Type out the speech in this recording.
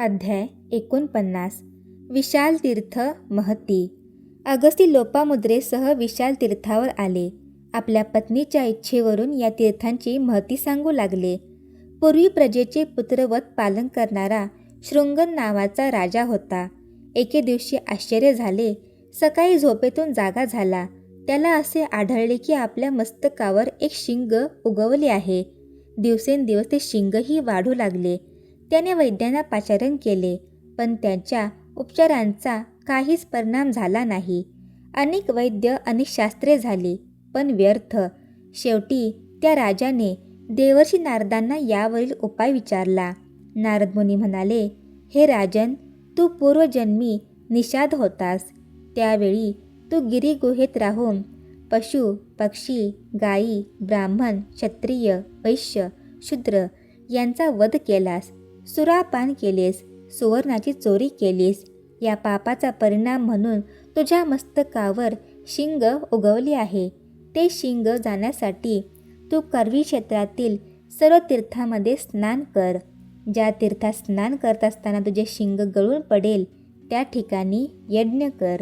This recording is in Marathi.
अध्याय एकोणपन्नास. विशाल तीर्थ महती. अगस्ती लोपामुद्रेसह विशाल तीर्थावर आले. आपल्या पत्नीच्या इच्छेवरून या तीर्थांची महती सांगू लागले. पूर्वी प्रजेचे पुत्रवत पालन करणारा शृंगन नावाचा राजा होता. एके दिवशी आश्चर्य झाले. सकाळी झोपेतून जागा झाला. त्याला असे आढळले की आपल्या मस्तकावर एक शिंग उगवले आहे. दिवसेंदिवस ते शिंगही वाढू लागले. त्याने वैद्यांना पाचारण केले पण त्यांच्या उपचारांचा काहीच परिणाम झाला नाही. अनेक वैद्य अनेक शास्त्रे झाली पण व्यर्थ. शेवटी त्या राजाने देवर्षी नारदांना यावरील उपाय विचारला. नारद मुनी म्हणाले हे राजन तू पूर्वजन्मी निषाद होतास. त्यावेळी तू गिरिगुहेत राहून पशु पक्षी गायी ब्राह्मण क्षत्रिय वैश्य शूद्र यांचा वध केलास. सुरापान केलेस सुवर्णाची चोरी केलीस. या पापाचा परिणाम म्हणून तुझ्या मस्तकावर शिंग उगवले आहे. ते शिंग जाण्यासाठी तू करवी क्षेत्रातील सर्व तीर्थामध्ये स्नान कर. ज्या तीर्थात स्नान करत असताना तुझे शिंग गळून पडेल त्या ठिकाणी यज्ञ कर.